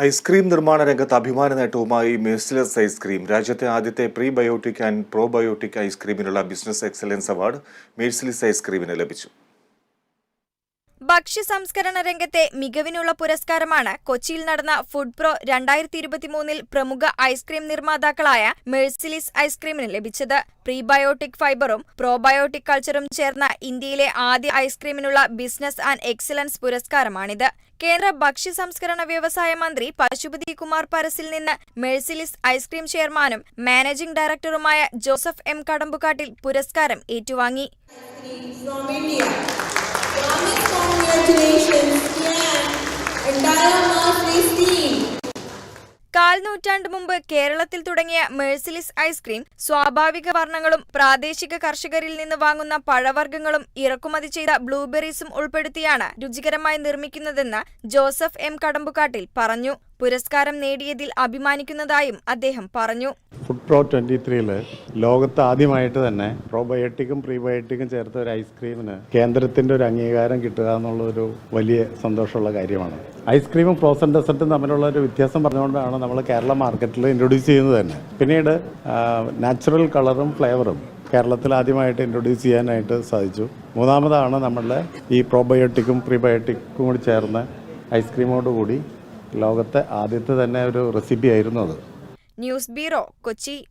Ice cream നിർമ്മാണ രംഗത്ത് അഭിമാന നേട്ടവുമായി മേഴ്സിലസ് ഐസ്ക്രീം. രാജ്യത്തെ ആദ്യത്തെ പ്രീബയോട്ടിക് ആൻഡ് പ്രോബയോട്ടിക് ഐസ്ക്രീമിനുള്ള ബിസിനസ് എക്സലൻസ് അവാർഡ് മേഴ്സിലിസ് ഐസ്ക്രീമിന് ലഭിച്ചു. ഭക്ഷ്യ സംസ്കരണ രംഗത്തെ മികവിനുള്ള പുരസ്കാരമാണ് കൊച്ചിയിൽ നടന്ന ഫുഡ് പ്രോ രണ്ടായിരത്തി ഇരുപത്തിമൂന്നിൽ പ്രമുഖ ഐസ്ക്രീം നിർമ്മാതാക്കളായ മെഴ്സിലിസ് ഐസ്ക്രീമിന് ലഭിച്ചത്. പ്രീബയോട്ടിക് ഫൈബറും പ്രോബയോട്ടിക് കൾച്ചറും ചേർന്ന ഇന്ത്യയിലെ ആദ്യ ഐസ്ക്രീമിനുള്ള ബിസിനസ് ആൻഡ് എക്സലൻസ് പുരസ്കാരമാണിത്. കേന്ദ്ര ഭക്ഷ്യ സംസ്കരണ വ്യവസായ മന്ത്രി പശുപതി കുമാർ പരസിൽ നിന്ന് മെഴ്സിലിസ് ഐസ്ക്രീം ചെയർമാനും മാനേജിംഗ് ഡയറക്ടറുമായ ജോസഫ് എം കടമ്പുകാട്ടിൽ പുരസ്കാരം ഏറ്റുവാങ്ങി. കാൽ നൂറ്റാണ്ട് മുമ്പ് കേരളത്തിൽ തുടങ്ങിയ മേഴ്സിലിസ് ഐസ്ക്രീം സ്വാഭാവിക വർണങ്ങളും പ്രാദേശിക കർഷകരിൽ നിന്ന് വാങ്ങുന്ന പഴവർഗങ്ങളും ഇറക്കുമതി ചെയ്ത ബ്ലൂബെറീസും ഉൾപ്പെടുത്തിയാണ് രുചികരമായി നിർമ്മിക്കുന്നതെന്ന് ജോസഫ് എം കടമ്പുകാട്ടിൽ പറഞ്ഞു. പുരസ്കാരം നേടിയതിൽ അഭിമാനിക്കുന്നതായും അദ്ദേഹം പറഞ്ഞു. ഫുഡ് പ്രോ ട്വന്റി ത്രീയിൽ ലോകത്ത് ആദ്യമായിട്ട് തന്നെ പ്രോബയോട്ടിക്കും പ്രീബയോട്ടിക്കും ചേർത്ത ഒരു ഐസ്ക്രീമിന് കേന്ദ്രത്തിന്റെ ഒരു അംഗീകാരം കിട്ടുക എന്നുള്ള ഒരു വലിയ സന്തോഷമുള്ള കാര്യമാണ്. ഐസ്ക്രീമും ഫ്രോസൺ ഡെസർട്ടും തമ്മിലുള്ള ഒരു വ്യത്യാസം പറഞ്ഞുകൊണ്ടാണ് നമ്മൾ കേരള മാർക്കറ്റിൽ ഇൻട്രൊഡ്യൂസ് ചെയ്യുന്നത് തന്നെ. പിന്നീട് നാച്ചുറൽ കളറും ഫ്ലേവറും കേരളത്തിൽ ആദ്യമായിട്ട് ഇൻട്രൊഡ്യൂസ് ചെയ്യാനായിട്ട് സാധിച്ചു. മൂന്നാമതാണ് നമ്മളുടെ ഈ പ്രോബയോട്ടിക്കും പ്രീബയോട്ടിക്കും കൂടി ചേർന്ന ഐസ്ക്രീമോടുകൂടി ലോകത്തെ ആദ്യത്തെ തന്നെ ഒരു റെസിപ്പി ആയിരുന്നു അത്. News bureau Kochi.